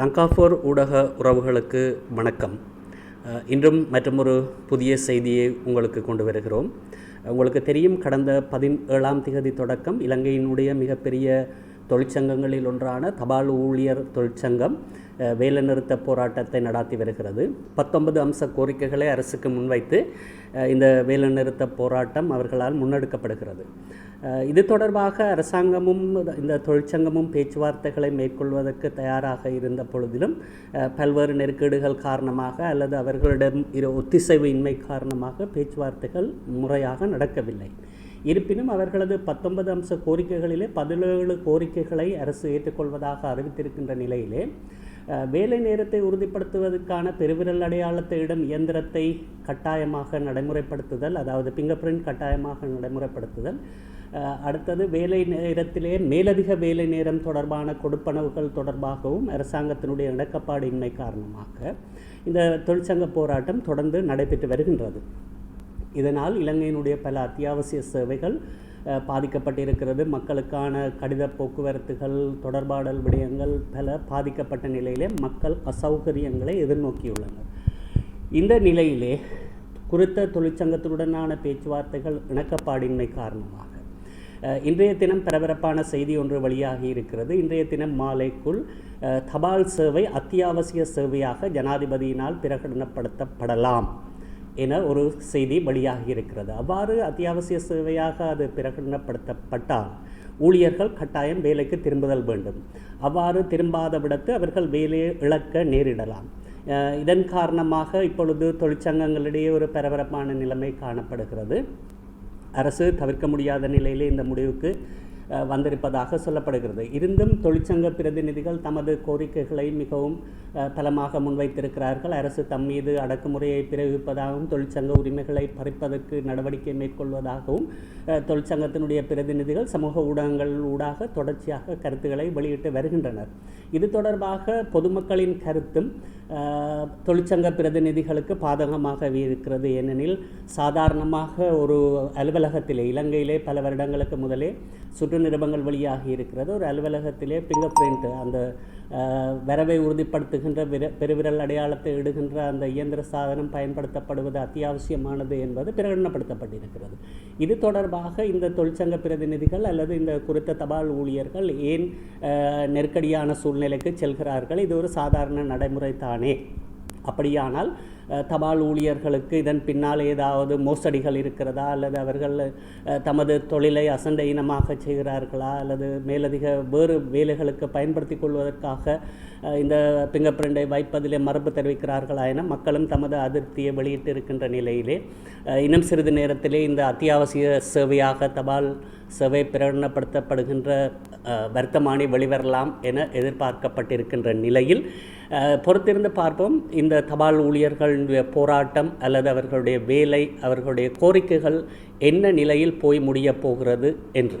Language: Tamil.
லங்காஃபோர் ஊடக உறவுகளுக்கு வணக்கம். இன்றும் மற்றொரு புதிய செய்தியை உங்களுக்கு கொண்டு வருகிறோம். உங்களுக்கு தெரியும் கடந்த பதினேழாம் திகதி தொடக்கம் இலங்கையினுடைய மிகப்பெரிய தொழிற்சங்கங்களில் ஒன்றான தபால் ஊழியர் தொழிற்சங்கம் வேலைநிறுத்த போராட்டத்தை நடாத்தி வருகிறது. பத்தொன்பது அம்ச கோரிக்கைகளை அரசுக்கு முன்வைத்து இந்த வேலைநிறுத்த போராட்டம் அவர்களால் முன்னெடுக்கப்படுகிறது. இது தொடர்பாக அரசாங்கமும் இந்த தொழிற்சங்கமும் பேச்சுவார்த்தைகளை மேற்கொள்வதற்கு தயாராக இருந்த பொழுதிலும் பல்வேறு நெருக்கடிகள் காரணமாக அல்லது அவர்களிடம் இரு ஒத்திசைவு இன்மை காரணமாக பேச்சுவார்த்தைகள் முறையாக நடக்கவில்லை. இருப்பினும் அவர்களது பத்தொன்பது அம்ச கோரிக்கைகளிலே பதினேழு கோரிக்கைகளை அரசு ஏற்றுக்கொள்வதாக அறிவித்திருக்கின்ற நிலையிலே வேலை நேரத்தை உறுதிப்படுத்துவதற்கான பெருவிரல் அடையாளத்தை இடம் இயந்திரத்தை கட்டாயமாக நடைமுறைப்படுத்துதல் அதாவது பிங்கர் பிரிண்ட் கட்டாயமாக நடைமுறைப்படுத்துதல். அடுத்தது வேலை நேரத்திலே மேலதிக வேலை நேரம் தொடர்பான கொடுப்பனவுகள் தொடர்பாகவும் அரசாங்கத்தினுடைய இணக்கப்பாடின்மை காரணமாக இந்த தொழிற்சங்க போராட்டம் தொடர்ந்து நடைபெற்று வருகின்றது. இதனால் இலங்கையினுடைய பல அத்தியாவசிய சேவைகள் பாதிக்கப்பட்டிருக்கிறது. மக்களுக்கான கடித போக்குவரத்துகள் தொடர்பாடல் விடயங்கள் பல பாதிக்கப்பட்ட நிலையிலே மக்கள் அசௌகரியங்களை எதிர்நோக்கியுள்ளனர். இந்த நிலையிலே குறித்த தொழிற்சங்கத்துடனான பேச்சுவார்த்தைகள் இணக்கப்பாடின்மை காரணமாக இன்றைய தினம் பரபரப்பான செய்தி ஒன்று வெளியாகி இருக்கிறது. இன்றைய தினம் மாலைக்குள் தபால் சேவை அத்தியாவசிய சேவையாக ஜனாதிபதியினால் பிரகடனப்படுத்தப்படலாம். என ஒரு செய்தி வெளியாகி இருக்கிறது அவ்வாறு அத்தியாவசிய சேவையாக அது பிரகடனப்படுத்தப்பட்டால் ஊழியர்கள் கட்டாயம் வேலைக்கு திரும்புதல் வேண்டும். அவ்வாறு திரும்பாத விடத்து அவர்கள் வேலையை இழக்க நேரிடலாம். இதன் காரணமாக இப்பொழுது தொழிற்சங்கங்களிடையே ஒரு பரபரப்பான நிலைமை காணப்படுகிறது. அரசு தவிர்க்க முடியாத நிலையிலே இந்த முடிவுக்கு வந்திருப்பதாக சொல்லப்படுகிறது. இருந்தும் தொழிற்சங்க பிரதிநிதிகள் தமது கோரிக்கைகளை மிகவும் பலமாக முன்வைத்திருக்கிறார்கள். அரசு தம் மீது அடக்குமுறையை பிரயோகிப்பதாகவும் தொழிற்சங்க உரிமைகளை பறிப்பதற்கு நடவடிக்கை மேற்கொள்வதாகவும் தொழிற்சங்கத்தினுடைய பிரதிநிதிகள் சமூக ஊடகங்கள் ஊடாக தொடர்ச்சியாக கருத்துக்களை வெளியிட்டு வருகின்றனர். இது தொடர்பாக பொதுமக்களின் கருத்தும் தொழிற்சங்க பிரதிநிதிகளுக்கு பாதகமாகவே இருக்கிறது ஏனெனில் சாதாரணமாக ஒரு அலுவலகத்திலே இலங்கையிலே பல வருடங்களுக்கு முதலே சுற்று நிருபங்கள் வழியாக இருக்கிறது. ஒரு அலுவலகத்திலே பிங்கர் பிரிண்ட் அந்த வரவை உறுதிப்படுத்துகின்ற விர பெருவிரல் அடையாளத்தை இடுகின்ற அந்த இயந்திர சாதனம் பயன்படுத்தப்படுவது அத்தியாவசியமானது என்பது பிரகடனப்படுத்தப்பட்டிருக்கிறது. இது தொடர்பாக இந்த தொழிற்சங்க பிரதிநிதிகள் அல்லது இந்த குறித்த தபால் ஊழியர்கள் ஏன் நெருக்கடியான சூழ்நிலைக்கு செல்கிறார்கள்? இது ஒரு சாதாரண நடைமுறை தான். அப்படியானால் தபால் ஊழியர்களுக்கு இதன் பின்னால் ஏதாவது மோசடிகள் இருக்கிறதா? அல்லது அவர்கள் தமது தொழிலை அசண்டை இனமாக செய்கிறார்களா? அல்லது மேலதிக வேறு வேலைகளுக்கு பயன்படுத்தி கொள்வதற்காக இந்த பிங்கர் பிரிண்டை வைப்பதிலே மரபு தெரிவிக்கிறார்களா என மக்களும் தமது அதிருப்தியை வெளியிட்டு இருக்கின்ற நிலையிலே இன்னும் சிறிது நேரத்திலே இந்த அத்தியாவசிய சேவையாக தபால் சேவை பிரகடனப்படுத்தப்படுகின்ற வர்த்தமானி வெளிவரலாம் என எதிர்பார்க்கப்பட்டிருக்கின்ற நிலையில் பொறுத்திருந்து பார்ப்போம். இந்த தபால் ஊழியர்களுடைய போராட்டம் அல்லது அவர்களுடைய வேலை அவர்களுடைய கோரிக்கைகள் என்ன நிலையில் போய் முடியப் போகிறது என்று.